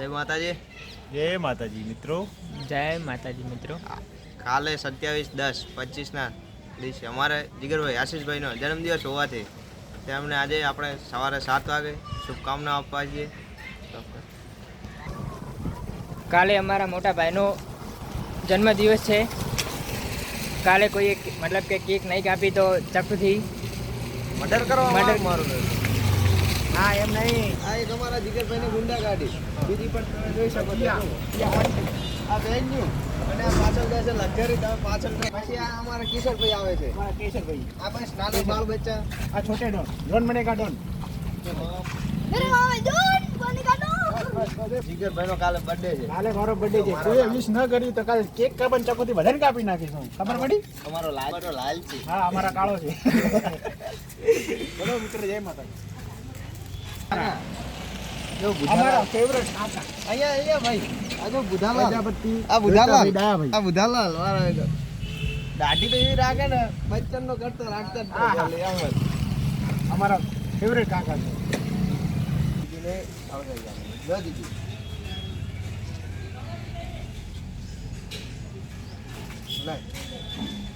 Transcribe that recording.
જય માતાજી. જય માતાજી મિત્રો. જય માતાજી મિત્રો. કાલે સત્યાવીસ દસ પચીસના દિવસે અમારે જીગરભાઈ આશીષભાઈનો જન્મદિવસ હોવાથી તેમને આજે આપણે સવારે સાત વાગે શુભકામના આપવા છીએ કાલે અમારા મોટા ભાઈનો જન્મદિવસ છે. કાલે કોઈએ મતલબ કે કેક નહીં કાપી તો ચકથી મર્ડર કરવા મર્ડર મારું હા એમ નહીં. આ એક જીગરભાઈને ગુંડા ગાડી. બીજી પણ તમે જોઈ શકો છો. આ વેન્યુ અને આ પાછળ છે લક્ઝરી તમે પાછળ પછી આ અમારા કિશોરભાઈ આવે છે. અમારા કિશોરભાઈ. આ બસ નાના બાળ બચ્ચા. આ છોટે ડોન. ડોન મને કા ડોન? જીગરભાઈનો કાલે બર્થડે છે. કાલે મારો બર્થડે છે. કોઈ વિશ તો કાલે કેક કાપન ચકોથી બધાને કાપી નાખીશું ખબર પડી? તમારો લાલ. લાલ છે હા અમારા કાળો છે. બોલો મિત્ર જય માતા અમારા ફેવરેટ કાકા અહીંયા અહીંયા ભાઈ. આ જો બુધાલાલ આ બુધાલાલ આ બુધાલાલ દાઢી તો એવી રાખે ને બચ્ચન નો કરતો રાખતા. અમારા ફેવરેટ કાકા છે. દીદીને આવડાવી દીદી. લાય.